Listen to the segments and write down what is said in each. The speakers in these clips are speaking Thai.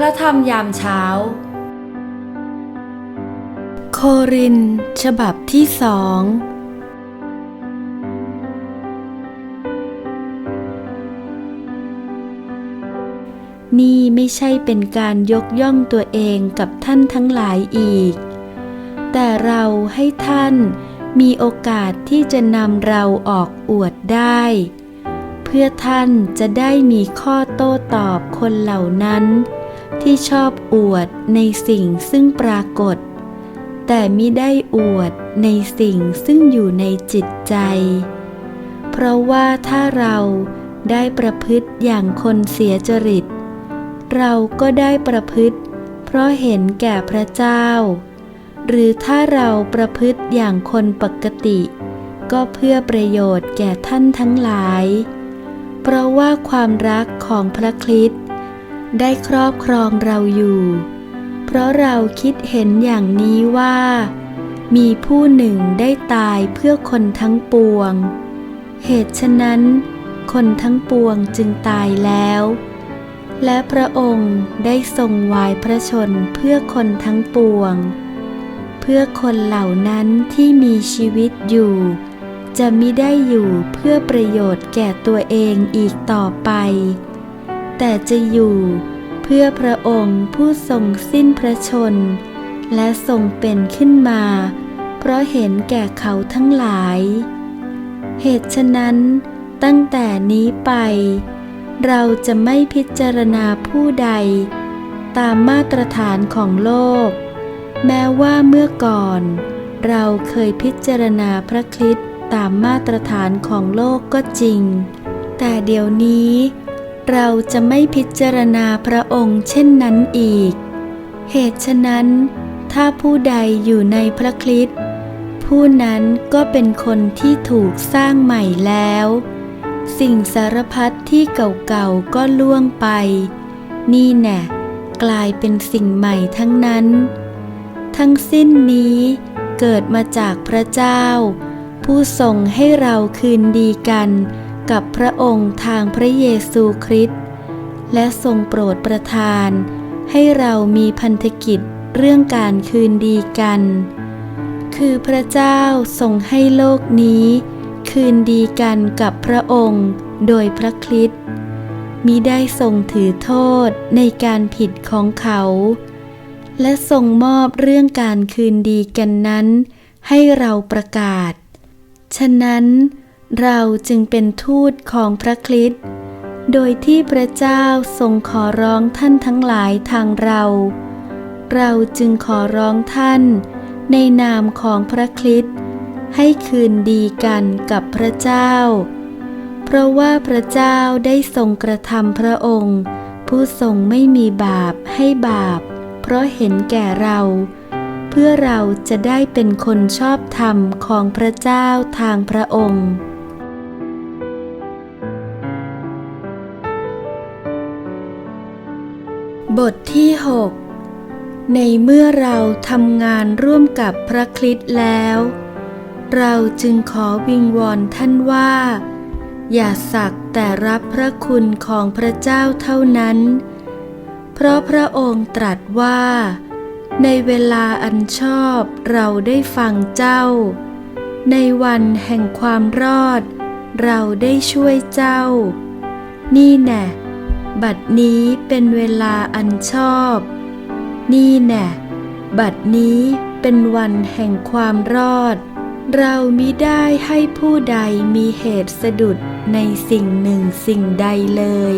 พระธรรมยามเช้า โคริน ฉบับที่สองนี่ไม่ใช่เป็นการยกย่องตัวเองกับท่านทั้งหลายอีก แต่เราให้ท่านมีโอกาสที่จะนำเราออกอวดได้ เพื่อท่านจะได้มีข้อโต้ตอบคนเหล่านั้น ที่ชอบอวดในสิ่งซึ่งปรากฏ แต่มิได้อวดในสิ่งซึ่งอยู่ในจิตใจ เพราะว่าถ้าเราได้ประพฤติอย่างคนเสียจริต เราก็ได้ประพฤติ เพราะเห็นแก่พระเจ้า หรือถ้าเราประพฤติอย่างคนปกติ ก็เพื่อประโยชน์แก่ท่านทั้งหลาย เพราะว่าความรักของพระคริสต์ ได้ครอบครองเราอยู่ เพราะเราคิดเห็นอย่างนี้ว่า มีผู้หนึ่งได้ตายเพื่อคนทั้งปวง เหตุฉะนั้น คนทั้งปวงจึงตายแล้ว และพระองค์ได้ทรงวายพระชนเพื่อคนทั้งปวง เพื่อคนเหล่านั้นที่มีชีวิตอยู่จะมิได้อยู่เพื่อประโยชน์แก่ตัวเองอีกต่อไป แต่จะอยู่เพื่อพระองค์ผู้ทรงสิ้นพระชน และทรงเป็นขึ้นมา เพราะเห็นแก่เขาทั้งหลาย เหตุฉะนั้น ตั้งแต่นี้ไป เราจะไม่พิจารณาผู้ใด ตามมาตรฐานของโลก แม้ว่าเมื่อก่อน เราเคยพิจารณาพระคริสต์ตามมาตรฐานของโลกก็จริง แต่เดี๋ยวนี้ เราจะไม่พิจารณาพระองค์เช่นนั้นอีก เหตุฉะนั้น ถ้าผู้ใดอยู่ในพระคริสต์ผู้นั้นก็เป็นคนที่ถูกสร้างใหม่แล้ว สิ่งสารพัดที่เก่าๆก็ล่วงไป นี่แน่กลายเป็นสิ่งใหม่ทั้งนั้น ทั้งสิ้นนี้เกิดมาจากพระเจ้า ผู้ทรงให้เราคืนดีกัน กับพระองค์ทางพระเยซูคริสต์และทรงโปรดประทาน ให้เรามีพันธกิจเรื่องการคืนดีกัน คือพระเจ้าทรงให้โลกนี้ คืนดีกันกับพระองค์โดยพระคริสต์มิได้ทรงถือโทษในการผิดของเขา และทรงมอบเรื่องการคืนดีกันนั้น ให้เราประกาศ ฉะนั้น เราจึงเป็นทูตของพระคริสต์โดยที่พระเจ้าทรงขอร้องท่านทั้งหลายทางเรา เราจึงขอร้องท่าน ในนามของพระคริสต์ให้คืนดีกันกับพระเจ้า เพราะว่าพระเจ้าได้ทรงกระทำพระองค์ ผู้ทรงไม่มีบาปให้บาป เพราะเห็นแก่เรา เพื่อเราจะได้เป็นคนชอบธรรมของพระเจ้าทางพระองค์ บทที่ 6 ในเมื่อเราทำงานร่วมกับพระคริสต์แล้ว เราจึงขอวิงวอนท่านว่า อย่าสักแต่รับพระคุณของพระเจ้าเท่านั้น เพราะพระองค์ตรัสว่า ในเวลาอันชอบเราได้ฟังเจ้า ในวันแห่งความรอด เราได้ช่วยเจ้า นี่แน่ บัดนี้เป็นเวลาอันชอบ นี่แน่บัดนี้เป็นวันแห่งความรอด เรามิได้ให้ผู้ใดมีเหตุสะดุดในสิ่งหนึ่งสิ่งใดเลย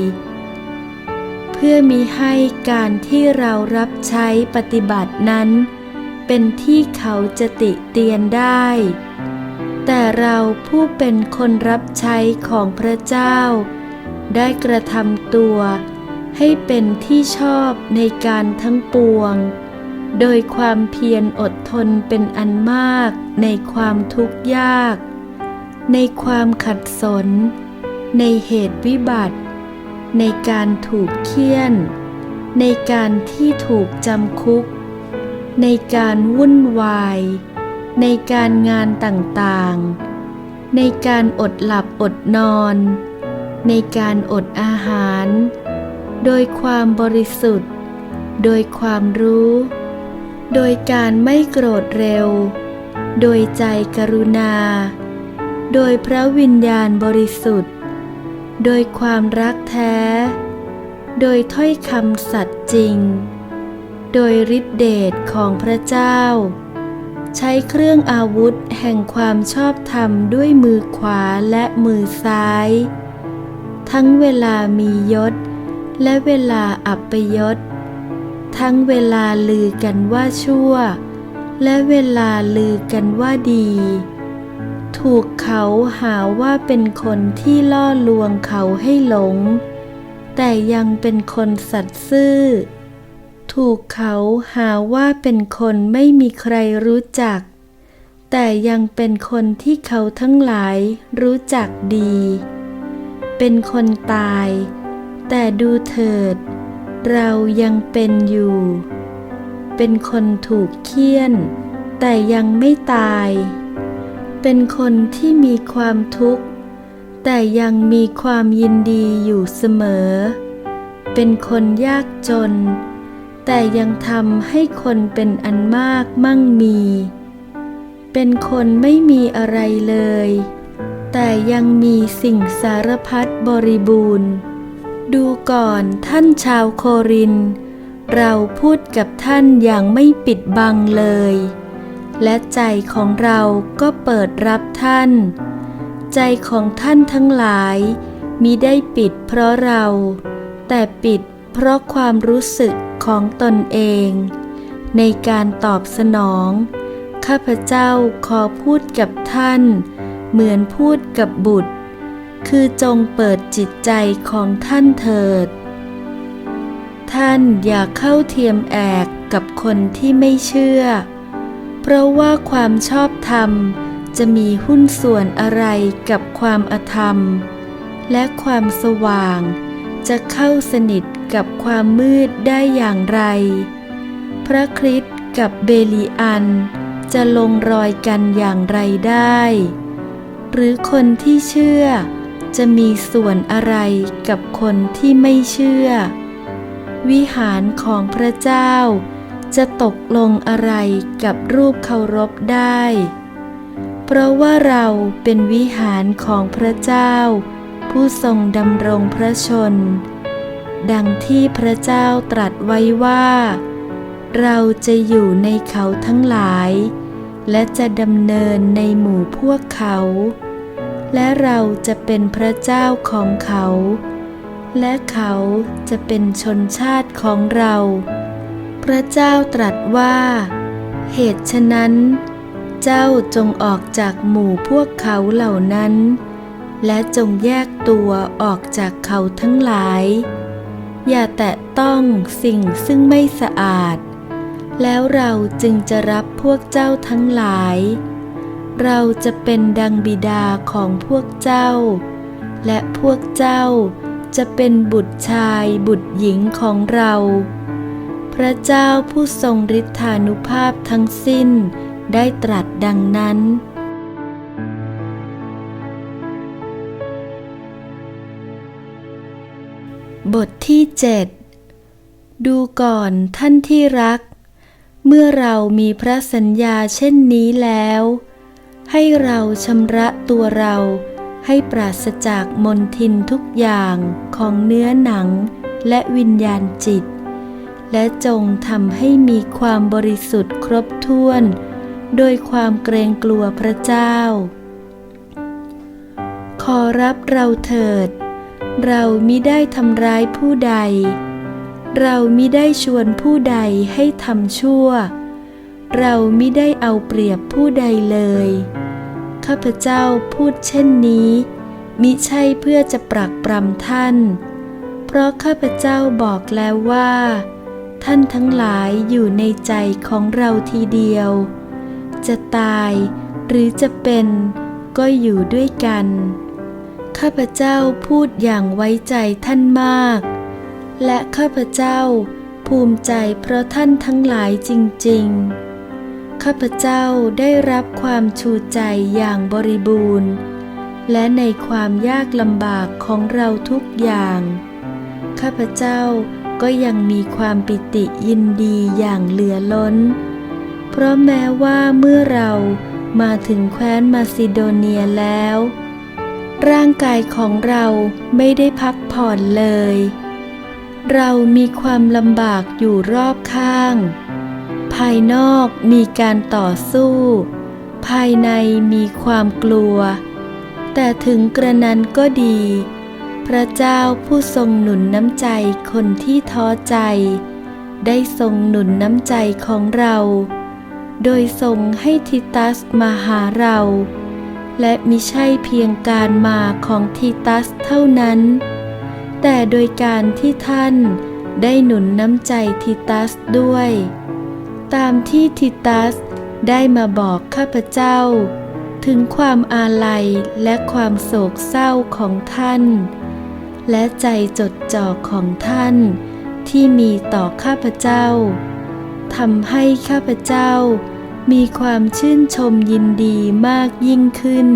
เพื่อมีให้การที่เรารับใช้ปฏิบัตินั้น เป็นที่เขาจะติเตียนได้ แต่เราผู้เป็นคนรับใช้ของพระเจ้า ได้กระทำตัว ให้เป็นที่ชอบในการทั้งปวง โดยความเพียรอดทนเป็นอันมากในความทุกข์ยาก ในความขัดสน ในเหตุวิบัติ ในการถูกเคี่ยน ในการที่ถูกจำคุก ในการวุ่นวาย ในการงานต่างๆ ในการอดหลับอดนอน ในการอดอาหาร โดยความบริสุทธิ์ โดยความรู้ โดยการไม่โกรธเร็ว โดยใจกรุณา โดยพระวิญญาณบริสุทธิ์ โดยความรักแท้ โดยถ้อยคำสัตย์จริง โดยฤทธิเดชของพระเจ้า ใช้เครื่องอาวุธแห่งความชอบธรรมด้วยมือขวาและมือซ้าย ทั้งเวลามียศ และเวลาอัปยศ ทั้งเวลาลือกันว่าชั่ว และเวลาลือกันว่าดี ถูกเขาหาว่าเป็นคนที่ล่อลวงเขาให้หลง แต่ยังเป็นคนสัตย์ซื่อ ถูกเขาหาว่าเป็นคนไม่มีใครรู้จัก แต่ยังเป็นคนที่เขาทั้งหลายรู้จักดี เป็นคนตาย แต่ดูเถิด เรายังเป็นอยู่ เป็นคนถูกเคี่ยน แต่ยังไม่ตาย เป็นคนที่มีความทุกข์ แต่ยังมีความยินดีอยู่เสมอ เป็นคนยากจน แต่ยังทำให้คนเป็นอันมากมั่งมี เป็นคนไม่มีอะไรเลย แต่ยังมีสิ่งสารพัดบริบูรณ์ ดูก่อนท่านชาวโคริน เราพูดกับท่านอย่างไม่ปิดบังเลย และใจของเราก็เปิดรับท่าน ใจของท่านทั้งหลายมิได้ปิดเพราะเรา แต่ปิดเพราะความรู้สึกของตนเอง ในการตอบสนอง ข้าพเจ้าขอพูดกับท่าน เหมือนพูดกับบุตร คือจงเปิดจิตใจของท่านเถิด ท่านอย่าเข้าเทียมแอกกับคนที่ไม่เชื่อ เพราะว่าความชอบธรรมจะมีหุ้นส่วนอะไรกับความอธรรม และความสว่างจะเข้าสนิทกับความมืดได้อย่างไร พระคริสต์กับเบลีอันจะลงรอยกันอย่างไรได้ หรือคนที่เชื่อ จะมีส่วนอะไรกับคนที่ไม่เชื่อ วิหารของพระเจ้า จะตกลงอะไรกับรูปเคารพได้ เพราะว่าเราเป็นวิหารของพระเจ้า ผู้ทรงดำรงพระชน ดังที่พระเจ้าตรัสไว้ว่า เราจะอยู่ในเขาทั้งหลาย และจะดำเนินในหมู่พวกเขา และเราจะเป็นพระเจ้าของเขา และเขาจะเป็นชนชาติของเรา พระเจ้าตรัสว่า เหตุฉะนั้น เจ้าจงออกจากหมู่พวกเขาเหล่านั้น และจงแยกตัวออกจากเขาทั้งหลาย อย่าแตะต้องสิ่งซึ่งไม่สะอาด แล้วเราจึงจะรับพวกเจ้าทั้งหลาย เราจะเป็นดังบิดาของพวกเจ้า และพวกเจ้าจะเป็นบุตรชายบุตรหญิงของเรา พระเจ้าผู้ทรงฤทธานุภาพทั้งสิ้นได้ตรัสดังนั้นบทที่เจ็ดดูก่อนท่านที่รัก เมื่อเรามีพระสัญญาเช่นนี้แล้ว ให้เราชำระตัวเราให้ปราศจากมนทินทุกอย่างของเนื้อหนังและวิญญาณจิต และจงทำให้มีความบริสุทธิ์ครบถ้วน โดยความเกรงกลัวพระเจ้า ขอรับเราเถิด เรามิได้ทำร้ายผู้ใด เรามิได้ชวนผู้ใดให้ทำชั่ว เรามิได้เอาเปรียบผู้ใดเลย ข้าพเจ้าพูดเช่นนี้มิใช่เพื่อจะปรักปรำท่าน เพราะข้าพเจ้าบอกแล้วว่า ท่านทั้งหลายอยู่ในใจของเราทีเดียว จะตายหรือจะเป็นก็อยู่ด้วยกัน ข้าพเจ้าพูดอย่างไว้ใจท่านมาก และข้าพเจ้า ภูมิใจเพราะท่านทั้งหลายจริง ๆ ข้าพเจ้าได้รับความชูใจอย่างบริบูรณ์ และในความยากลำบากของเราทุกอย่าง ข้าพเจ้าก็ยังมีความปิติยินดีอย่างเหลือล้น เพราะแม้ว่าเมื่อเรามาถึงแคว้นมาซิโดเนียแล้ว ร่างกายของเราไม่ได้พักผ่อนเลย เรามีความลำบากอยู่รอบข้าง ภายนอกมีการต่อสู้ ภายในมีความกลัว แต่ถึงกระนั้นก็ดี พระเจ้าผู้ทรงหนุนน้ำใจคนที่ท้อใจ ได้ทรงหนุนน้ำใจของเรา โดยทรงให้ทิตัสมาหาเรา และมิใช่เพียงการมาของทิตัสเท่านั้น แต่โดยการที่ท่านได้หนุนน้ำใจทิตัสด้วย ตามที่ทิตัสได้มาบอกข้าพเจ้า ถึงความอาลัยและความโศกเศร้าของท่าน และใจจดจ่อของท่านที่มีต่อข้าพเจ้าทำให้ข้าพเจ้ามีความชื่นชมยินดีมากยิ่งขึ้น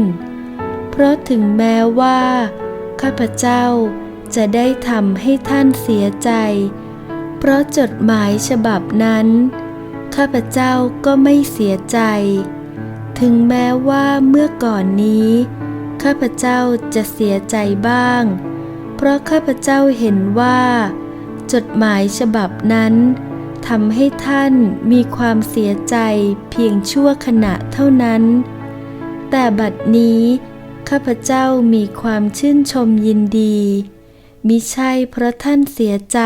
เพราะถึงแม้ว่า ข้าพเจ้า จะได้ทำให้ท่านเสียใจ เพราะจดหมายฉบับนั้น ข้าพเจ้าก็ไม่เสียใจ ถึงแม้ว่าเมื่อก่อนนี้ ข้าพเจ้าจะเสียใจบ้าง เพราะข้าพเจ้าเห็นว่า จดหมายฉบับนั้นทำให้ท่านมีความเสียใจเพียงชั่วขณะเท่านั้น แต่บัดนี้ ข้าพเจ้ามีความชื่นชมยินดี มิใช่เพราะท่านเสียใจ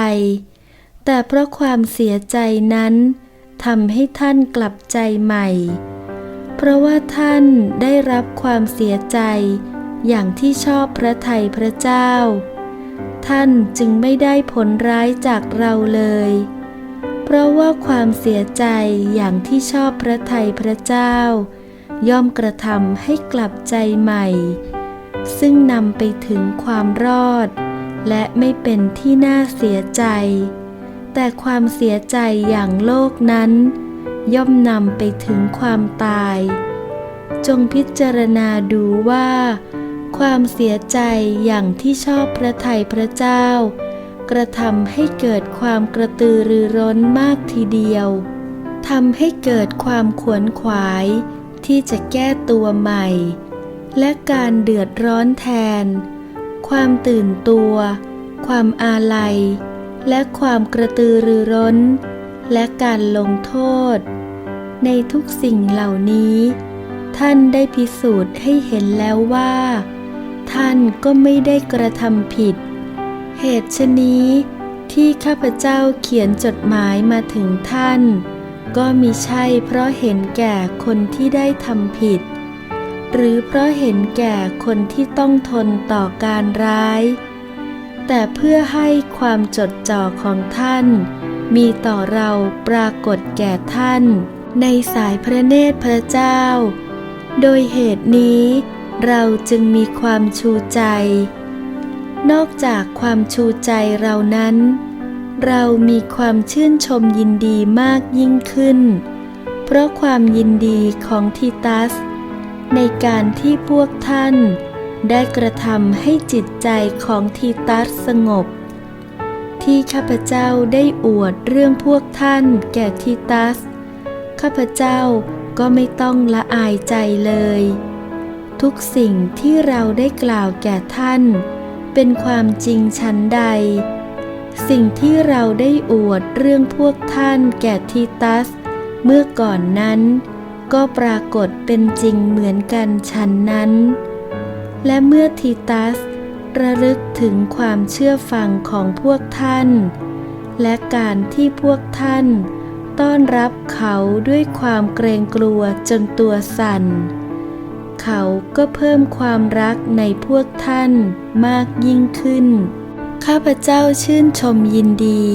แต่เพราะความเสียใจนั้นทำให้ท่านกลับใจใหม่ เพราะว่าท่านได้รับความเสียใจ อย่างที่ชอบพระไทยพระเจ้า ท่านจึงไม่ได้ผลร้ายจากเราเลย เพราะว่าความเสียใจอย่างที่ชอบพระไทยพระเจ้า ย่อมกระทำให้กลับใจใหม่ ซึ่งนำไปถึงความรอด และไม่เป็นที่น่าเสียใจ แต่ความเสียใจอย่างโลกนั้น ย่อมนำไปถึงความตาย จงพิจารณาดูว่า ความเสียใจอย่างที่ชอบพระทัยพระเจ้า กระทำให้เกิดความกระตือรือร้นมากทีเดียวทำให้เกิดความขวนขวายที่จะแก้ตัวใหม่ และการเดือดร้อนแทน ความตื่นตัว ความอาลัย และความกระตือรือร้น และการลงโทษ ในทุกสิ่งเหล่านี้ ท่านได้พิสูจน์ให้เห็นแล้วว่า ท่านก็ไม่ได้กระทำผิด เหตุชนี้ที่ข้าพเจ้าเขียนจดหมายมาถึงท่าน ก็มิใช่เพราะเห็นแก่คนที่ได้ทำผิด หรือเพราะเห็นแก่คนที่ต้องทนต่อการร้าย แต่เพื่อให้ความจดจ่อของท่าน มีต่อเราปรากฏแก่ท่าน ในสายพระเนตรพระเจ้า โดยเหตุนี้เราจึงมีความชูใจ นอกจากความชูใจเรานั้น เรามีความชื่นชมยินดีมากยิ่งขึ้น เพราะความยินดีของทิตัส ในการที่พวกท่านได้กระทำให้จิตใจของทิตัสสงบ ที่ข้าพเจ้าได้อวดเรื่องพวกท่านแก่ทิตัส ข้าพเจ้าก็ไม่ต้องละอายใจเลย ทุกสิ่งที่เราได้กล่าวแก่ท่าน เป็นความจริงชั้นใด สิ่งที่เราได้อวดเรื่องพวกท่านแก่ทิตัส เมื่อก่อนนั้น ก็ปรากฏเป็นจริงเหมือนกันฉันนั้น และเมื่อทิตัสระลึกถึงความเชื่อฟังของพวกท่าน และการที่พวกท่าน ต้อนรับเขาด้วยความเกรงกลัวจนตัวสั่น เขาก็เพิ่มความรักในพวกท่านมากยิ่งขึ้น ข้าพเจ้าชื่นชมยินดี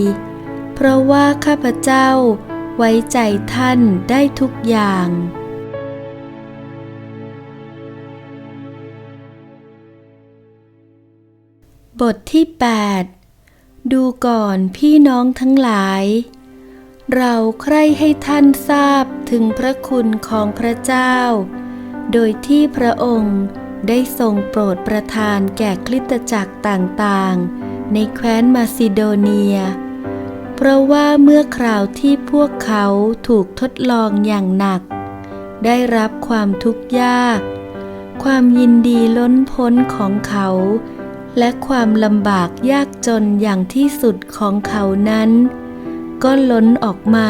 เพราะว่าข้าพเจ้า ไว้ใจท่านได้ทุกอย่าง บทที่ 8 ดูก่อนพี่น้องทั้งหลาย เราใคร่ให้ท่านทราบถึงพระคุณของพระเจ้า โดยที่พระองค์ได้ทรงโปรดประทานแก่คริสตจักรต่างๆ ในแคว้นมาซิโดเนีย เพราะว่าเมื่อคราวที่พวกเขาถูกทดลองอย่างหนัก ได้รับความทุกข์ยาก ความยินดีล้นพ้นของเขา และความลำบากยากจนอย่างที่สุดของเขานั้น ก็ล้นออกมา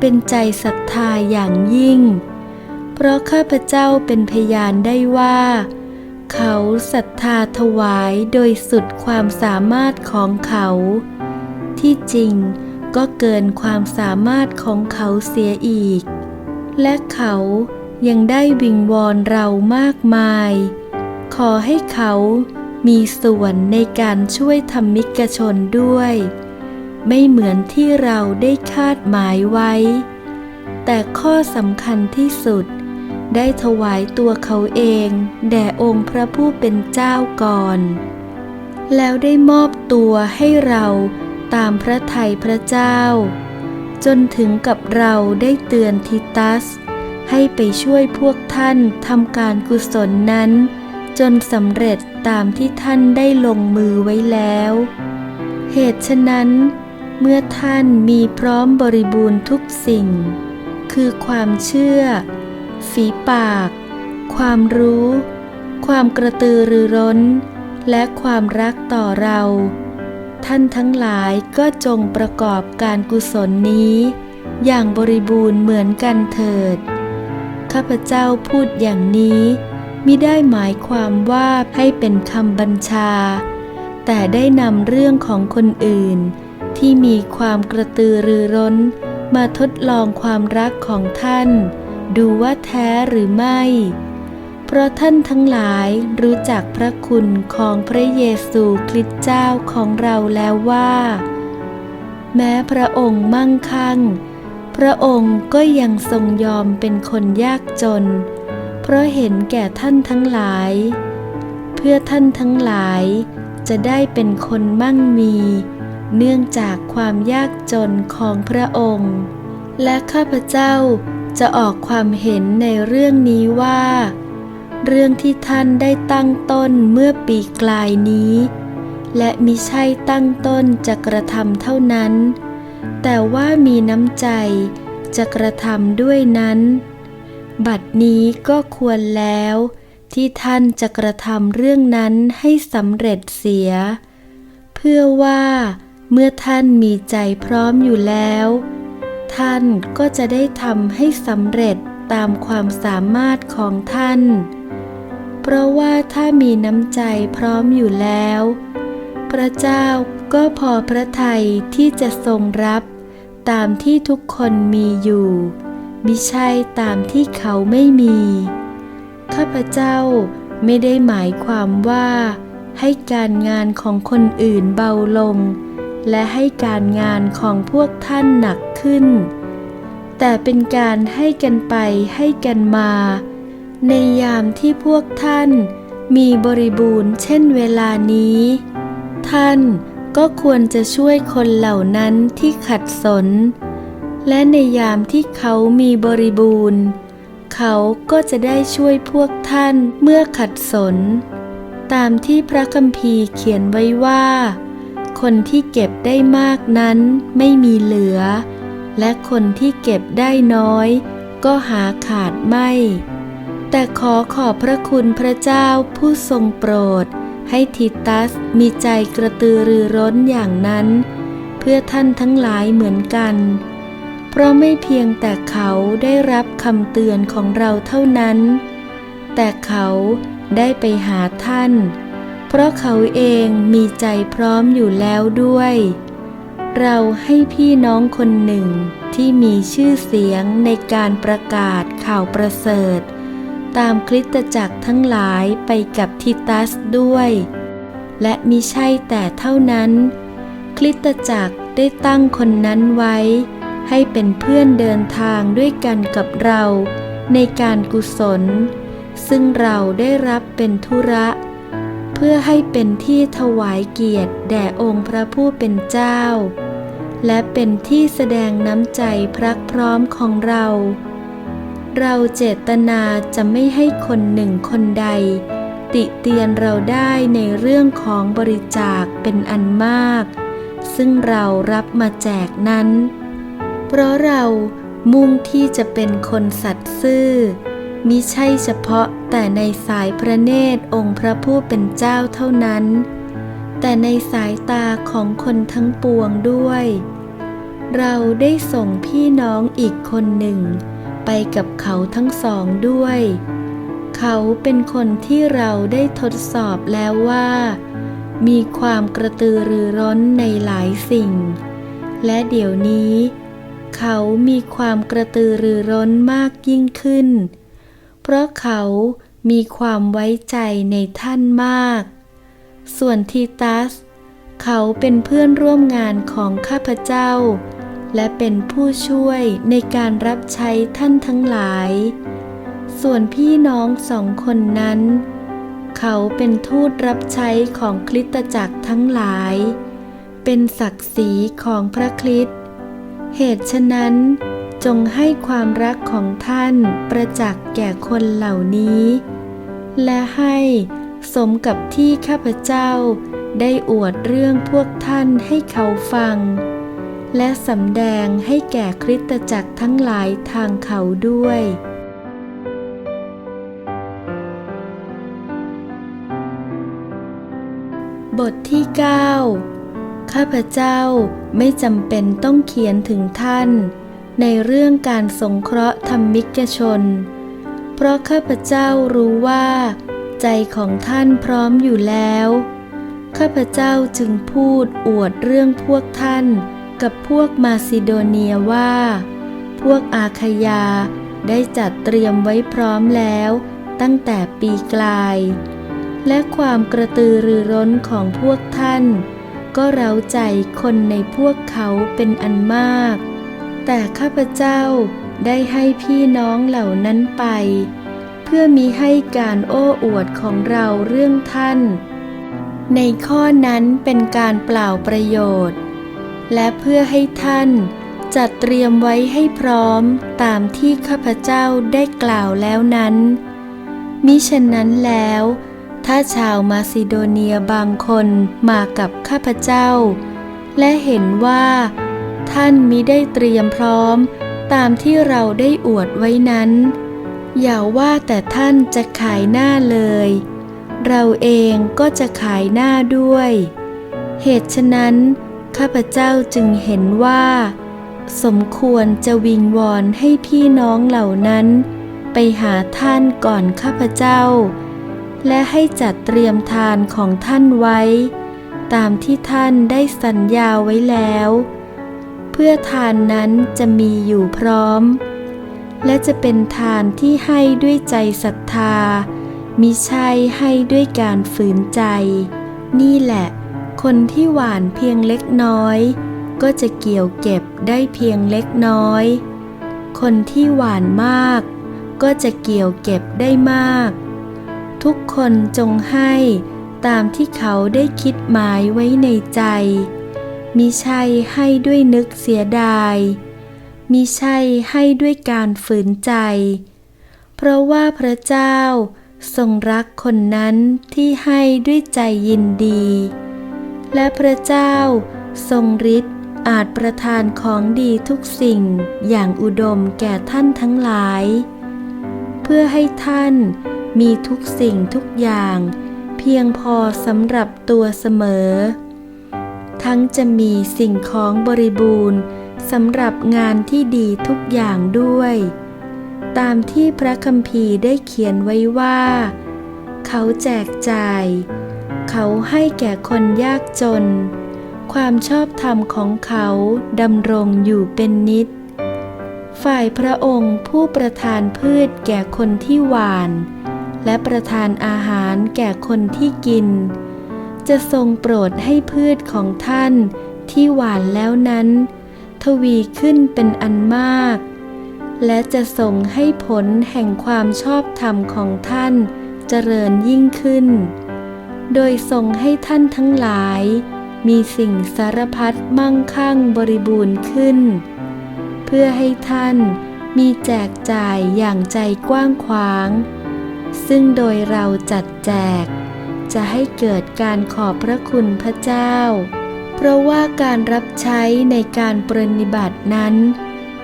เป็นใจศรัทธาอย่างยิ่ง เพราะข้าพเจ้าเป็นพยานได้ว่า เขาศรัทธาถวายโดยสุดความสามารถของเขา ที่จริงก็เกินความสามารถของเขาเสียอีก และเขายังได้วิงวอนเรามากมาย ขอให้เขามีส่วนในการช่วยธรรมิกชนด้วย ไม่เหมือนที่เราได้คาดหมายไว้ แต่ข้อสำคัญที่สุด ได้ถวายตัวเขาเองแด่องค์พระผู้เป็นเจ้าก่อน แล้วได้มอบตัวให้เรา ตามพระทัยพระเจ้า จนถึงกับเราได้เตือนทิตัส ให้ไปช่วยพวกท่านทำการกุศลนั้น จนสำเร็จตามที่ท่านได้ลงมือไว้แล้ว เหตุฉะนั้น เมื่อท่านมีพร้อมบริบูรณ์ทุกสิ่ง คือความเชื่อ ฝีปาก ความรู้ ความกระตือรือร้น และความรักต่อเรา ท่านทั้งหลายก็จงประกอบการกุศลนี้ อย่างบริบูรณ์เหมือนกันเถิด ข้าพเจ้าพูดอย่างนี้มิได้หมายความว่าให้เป็นคำบัญชา แต่ได้นำเรื่องของคนอื่น ที่มีความกระตือรือร้น มาทดลองความรักของท่าน ดูว่าแท้หรือไม่ เพราะท่านทั้งหลายรู้จักพระคุณของพระเยซูคริสต์เจ้าของเราแล้วว่า แม้พระองค์มั่งคั่ง พระองค์ก็ยังทรงยอมเป็นคนยากจน เพราะเห็นแก่ท่านทั้งหลาย เพื่อท่านทั้งหลายจะได้เป็นคนมั่งมี เนื่องจากความยากจนของพระองค์ และข้าพเจ้าจะออกความเห็นในเรื่องนี้ว่า เรื่องที่ท่านได้ตั้งต้นเมื่อปีกลายนี้ และมิใช่ตั้งต้นจะกระทำเท่านั้น แต่ว่ามีน้ำใจจะกระทำด้วยนั้น บัดนี้ก็ควรแล้ว ที่ท่านจะกระทำเรื่องนั้นให้สำเร็จเสีย เพื่อว่าเมื่อท่านมีใจพร้อมอยู่แล้ว ท่านก็จะได้ทำให้สำเร็จตามความสามารถของท่าน เพราะว่าถ้ามีน้ำใจพร้อมอยู่แล้ว พระเจ้าก็พอพระทัยที่จะทรงรับตามที่ทุกคนมีอยู่มิใช่ตามที่เขาไม่มี ข้าพเจ้าไม่ได้หมายความว่า ให้การงานของคนอื่นเบาลง และให้การงานของพวกท่านหนักขึ้น แต่เป็นการให้กันไปให้กันมา ในยามที่พวกท่านมีบริบูรณ์เช่นเวลานี้ ท่านก็ควรจะช่วยคนเหล่านั้นที่ขัดสน และในยามที่เขามีบริบูรณ์ เขาก็จะได้ช่วยพวกท่านเมื่อขัดสน ตามที่พระคัมภีร์เขียนไว้ว่า คนที่เก็บได้มากนั้นไม่มีเหลือ และคนที่เก็บได้น้อย ก็หาขาดไม่ แต่ขอขอบพระคุณพระเจ้าผู้ทรงโปรด ให้ทิตัสมีใจกระตือรือร้นอย่างนั้น เพื่อท่านทั้งหลายเหมือนกัน เพราะไม่เพียงแต่เขาได้รับคำเตือนของเราเท่านั้น แต่เขาได้ไปหาท่าน เพราะเขาเองมีใจพร้อมอยู่แล้วด้วย เราให้พี่น้องคนหนึ่งที่มีชื่อเสียงในการประกาศข่าวประเสริฐ ตามคริสตจักรทั้งหลายไปกับทิตัสด้วย และมิใช่แต่เท่านั้น คริสตจักรได้ตั้งคนนั้นไว้ ให้เป็นเพื่อนเดินทางด้วยกันกับเราในการกุศล ซึ่งเราได้รับเป็นธุระ เพื่อให้เป็นที่ถวายเกียรติแด่องค์พระผู้เป็นเจ้า และเป็นที่แสดงน้ำใจพรักพร้อมของเรา เราเจตนาจะไม่ให้คนหนึ่งคนใด ติเตียนเราได้ในเรื่องของบริจาคเป็นอันมาก ซึ่งเรารับมาแจกนั้น เพราะเรามุ่งที่จะเป็นคนสัตย์ซื่อมิใช่เฉพาะแต่ในสายพระเนตรองค์พระผู้เป็นเจ้าเท่านั้น แต่ในสายตาของคนทั้งปวงด้วย เราได้ส่งพี่น้องอีกคนหนึ่ง ไปกับเขาทั้งสองด้วย เขาเป็นคนที่เราได้ทดสอบแล้วว่า มีความกระตือรือร้นในหลายสิ่ง และเดี๋ยวนี้ เขามีความกระตือรือร้นมากยิ่งขึ้น เพราะเขามีความไว้ใจในท่านมาก ส่วนทีตัส เขาเป็นเพื่อนร่วมงานของข้าพเจ้า และเป็นผู้ช่วยในการรับใช้ท่านทั้งหลาย ส่วนพี่น้องสองคนนั้น เขาเป็นทูตรับใช้ของคริสตจักรทั้งหลาย เป็นศักดิ์ศรีของพระคริสต์ เหตุฉะนั้นจงให้ความรักของท่านประจักษ์แก่คนเหล่านี้ และให้สมกับที่ข้าพเจ้าได้อวดเรื่องพวกท่านให้เขาฟัง และสำแดงให้แก่คริสตจักรทั้งหลายทางเขาด้วย บทที่ 9 ข้าพเจ้าไม่จำเป็นต้องเขียนถึงท่าน ในเรื่องการสงเคราะห์ธรรมิกชน เพราะข้าพเจ้ารู้ว่า ใจของท่านพร้อมอยู่แล้ว ข้าพเจ้าจึงพูดอวดเรื่องพวกท่าน กับพวกมาซิโดเนียว่า พวกอาคายาได้จัดเตรียมไว้พร้อมแล้วตั้งแต่ปีกลาย และความกระตือรือร้นของพวกท่าน ก็เร้าใจคนในพวกเขาเป็นอันมาก แต่ข้าพเจ้าได้ให้พี่น้องเหล่านั้นไป เพื่อมีให้การโอ้อวดของเราเรื่องท่าน ในข้อนั้นเป็นการเปล่าประโยชน์ และเพื่อให้ท่าน จัดเตรียมไว้ให้พร้อมตามที่ข้าพเจ้าได้กล่าวแล้วนั้น มิฉะนั้นแล้ว ถ้าชาวมาซิโดเนียบางคนมากับข้าพเจ้า และเห็นว่า ท่านมิได้เตรียมพร้อมตามที่เราได้อวดไว้นั้น อย่าว่าแต่ท่านจะขายหน้าเลย เราเองก็จะขายหน้าด้วย เหตุฉะนั้น ข้าพเจ้าจึงเห็นว่า สมควรจะวิงวอนให้พี่น้องเหล่านั้น ไปหาท่านก่อนข้าพเจ้า และให้จัดเตรียมทานของท่านไว้ ตามที่ท่านได้สัญญาไว้แล้ว เพื่อทานนั้นจะมีอยู่พร้อม และจะเป็นทานที่ให้ด้วยใจศรัทธามิใช่ให้ด้วยการฝืนใจ นี่แหละ คนที่หวานเพียงเล็กน้อย ก็จะเกี่ยวเก็บได้เพียงเล็กน้อย คนที่หวานมาก ก็จะเกี่ยวเก็บได้มาก ทุกคนจงให้ตามที่เขาได้คิดหมายไว้ในใจมิใช่ให้ด้วยนึกเสียดายมิใช่ให้ด้วยการฝืนใจ เพราะว่าพระเจ้าทรงรักคนนั้นที่ให้ด้วยใจยินดี และพระเจ้า ทรงฤทธิ์อาจประทานของดีทุกสิ่งอย่างอุดมแก่ท่านทั้งหลาย เพื่อให้ท่านมีทุกสิ่งทุกอย่าง เพียงพอสำหรับตัวเสมอ ทั้งจะมีสิ่งของบริบูรณ์สำหรับงานที่ดีทุกอย่างด้วย ตามที่พระคัมภีร์ได้เขียนไว้ว่า เขาแจกจ่าย เขาให้แก่คนยากจน ความชอบธรรมของเขาดำรงอยู่เป็นนิด ฝ่ายพระองค์ผู้ประทานพืชแก่คนที่หวาน และประทานอาหารแก่คนที่กิน จะทรงโปรดให้พืชของท่านที่หวานแล้วนั้น ทวีขึ้นเป็นอันมาก และจะส่งให้ผลแห่งความชอบธรรมของท่านเจริญยิ่งขึ้น โดยทรงให้ท่านทั้งหลาย มีสิ่งสารพัดมั่งคั่งบริบูรณ์ขึ้น เพื่อให้ท่านมีแจกจ่ายอย่างใจกว้างขวาง ซึ่งโดยเราจัดแจก จะให้เกิดการขอบพระคุณพระเจ้า เพราะว่าการรับใช้ในการปรนนิบัตินั้น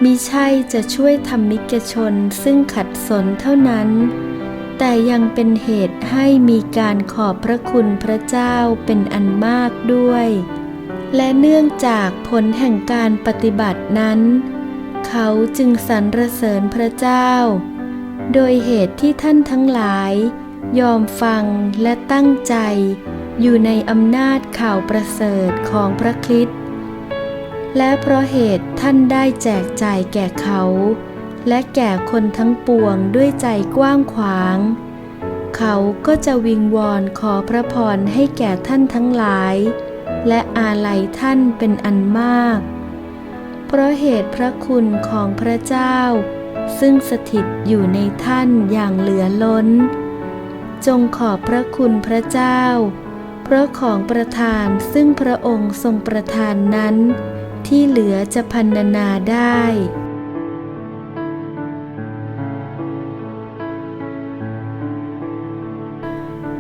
มิใช่จะช่วยทำมิกชนซึ่งขัดสนเท่านั้น แต่ยังเป็นเหตุให้มีการขอบพระคุณพระเจ้าเป็นอันมากด้วย และเนื่องจากผลแห่งการปฏิบัตินั้น เขาจึงสรรเสริญพระเจ้า โดยเหตุที่ท่านทั้งหลาย ยอมฟังและตั้งใจ อยู่ในอำนาจข่าวประเสริฐของพระคริสต์และเพราะเหตุท่านได้แจกจ่ายแก่เขา และแก่คนทั้งปวงด้วยใจกว้างขวาง เขาก็จะวิงวอนขอพระพรให้แก่ท่านทั้งหลาย และอาลัยท่านเป็นอันมาก เพราะเหตุพระคุณของพระเจ้า ซึ่งสถิตอยู่ในท่านอย่างเหลือล้น จงขอบพระคุณพระเจ้า เพราะของประทานซึ่งพระองค์ทรงประทานนั้น ที่เหลือจะพันนาได้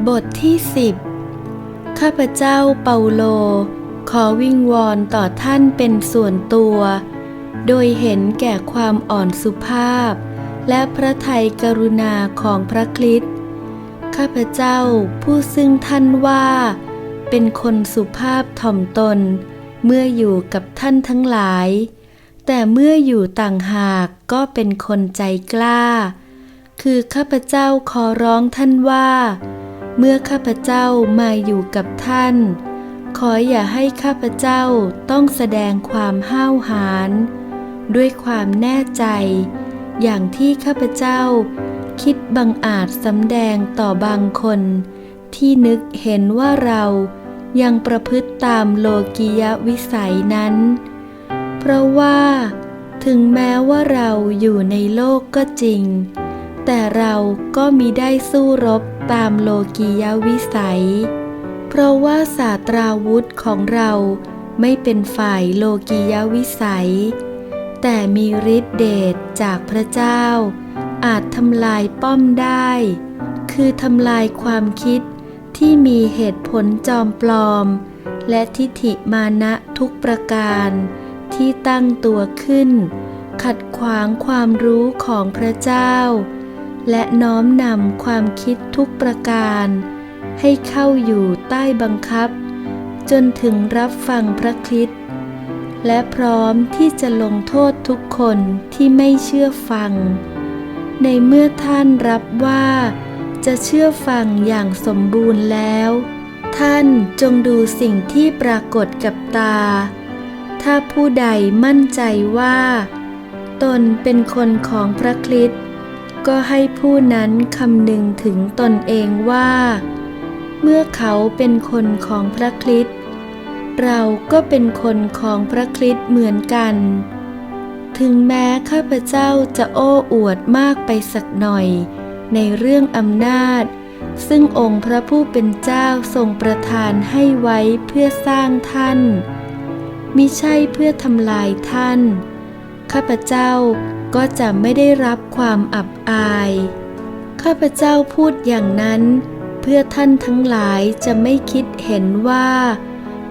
บทที่สิบข้าพเจ้าเปาโล ขอวิงวอนต่อท่านเป็นส่วนตัว โดยเห็นแก่ความอ่อนสุภาพ และพระทัยกรุณาของพระคริสต์ข้าพเจ้าผู้ซึ่งท่านว่า เป็นคนสุภาพถ่อมตน เมื่ออยู่กับท่านทั้งหลาย แต่เมื่ออยู่ต่างหากก็เป็นคนใจกล้า คือข้าพเจ้าขอร้องท่านว่า เมื่อข้าพเจ้ามาอยู่กับท่าน ขออย่าให้ข้าพเจ้าต้องแสดงความห้าวหาญด้วยความแน่ใจ อย่างที่ข้าพเจ้า คิดบังอาจสำแดงต่อบางคน ที่นึกเห็นว่าเรายังประพฤติตามโลกียวิสัยนั้น เพราะว่า ถึงแม้ว่าเราอยู่ในโลกก็จริง แต่เราก็มีได้สู้รบ ตามโลกียวิสัย เพราะว่าศาสตราวุธของเราไม่เป็นฝ่ายโลกียวิสัย แต่มีฤทธิเดชจากพระเจ้า อาจทำลายป้อมได้ คือทำลายความคิดที่มีเหตุผลจอมปลอม และทิฏฐิมานะทุกประการ ที่ตั้งตัวขึ้น ขัดขวางความรู้ของพระเจ้า และน้อมนำความคิดทุกประการ ให้เข้าอยู่ใต้บังคับ จนถึงรับฟังพระคริสต์และพร้อมที่จะลงโทษทุกคนที่ไม่เชื่อฟัง ในเมื่อท่านรับว่า จะเชื่อฟังอย่างสมบูรณ์แล้ว ท่านจงดูสิ่งที่ปรากฏกับตา ถ้าผู้ใดมั่นใจว่า ตนเป็นคนของพระคริสต์ ก็ให้ผู้นั้นคำนึงถึงตนเองว่า เมื่อเขาเป็นคนของพระคริสต์เราก็เป็นคนของพระคริสต์เหมือนกัน ถึงแม้ข้าพเจ้าจะโอ้อวดมากไปสักหน่อย ในเรื่องอำนาจ ซึ่งองค์พระผู้เป็นเจ้าทรงประทานให้ไว้เพื่อสร้างท่านมิใช่เพื่อทำลายท่าน ข้าพเจ้า ก็จะไม่ได้รับความอับอาย ข้าพเจ้าพูดอย่างนั้น เพื่อท่านทั้งหลายจะไม่คิดเห็นว่า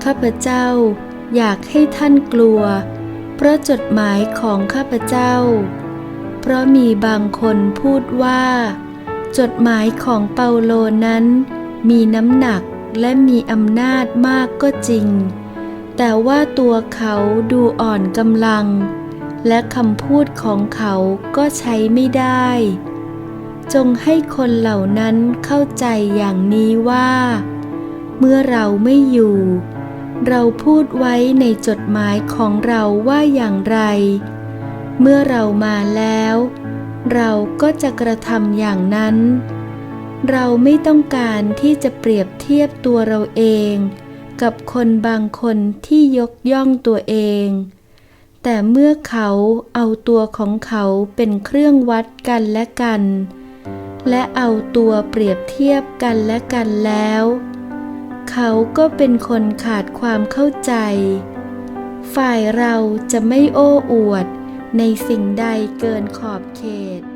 ข้าพเจ้าอยากให้ท่านกลัว เพราะจดหมายของข้าพเจ้า เพราะมีบางคนพูดว่า จดหมายของเปาโลนั้น มีน้ำหนักและมีอำนาจมากก็จริง แต่ว่าตัวเขาดูอ่อนกำลัง และคำพูดของเขาก็ใช้ไม่ได้ จงให้คนเหล่านั้นเข้าใจอย่างนี้ว่า เมื่อเราไม่อยู่ เราพูดไว้ในจดหมายของเราว่าอย่างไร เมื่อเรามาแล้ว เราก็จะกระทำอย่างนั้น เราไม่ต้องการที่จะเปรียบเทียบตัวเราเอง กับคนบางคนที่ยกย่องตัวเอง แต่เมื่อเขาเอาตัวของเขาเป็นเครื่องวัดกันและกัน และเอาตัวเปรียบเทียบกันและกันแล้ว เขาก็เป็นคนขาดความเข้าใจ ฝ่ายเราจะไม่โอ้อวดในสิ่งใดเกินขอบเขต